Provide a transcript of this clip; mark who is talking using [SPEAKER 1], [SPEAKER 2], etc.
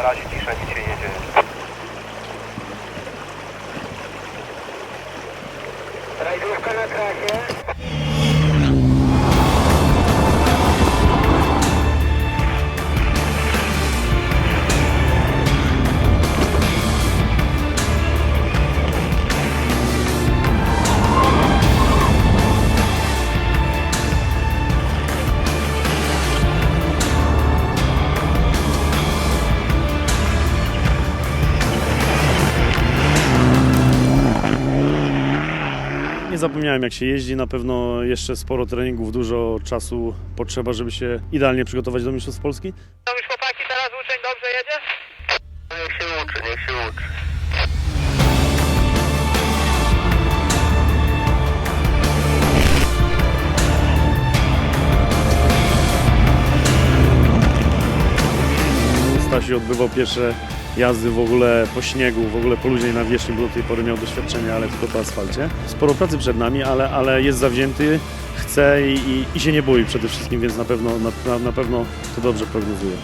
[SPEAKER 1] Na razie cisza, nic się nie dzieje.
[SPEAKER 2] Rajdówka na trasie.
[SPEAKER 3] Zapomniałem jak się jeździ, na pewno jeszcze sporo treningów, dużo czasu potrzeba, żeby się idealnie przygotować do Mistrzostw Polski.
[SPEAKER 2] No już chłopaki, teraz uczeń dobrze jedzie?
[SPEAKER 1] Niech się uczy, niech się uczy.
[SPEAKER 3] Stasiu odbywał pierwsze jazdy w ogóle po śniegu, w ogóle po luźnej nawierzchni, bo do tej pory miał doświadczenie, ale tylko po asfalcie. Sporo pracy przed nami, ale, ale jest zawzięty, chce i, i, i się nie boi przede wszystkim, więc na pewno, na, na, pewno to dobrze prognozuje.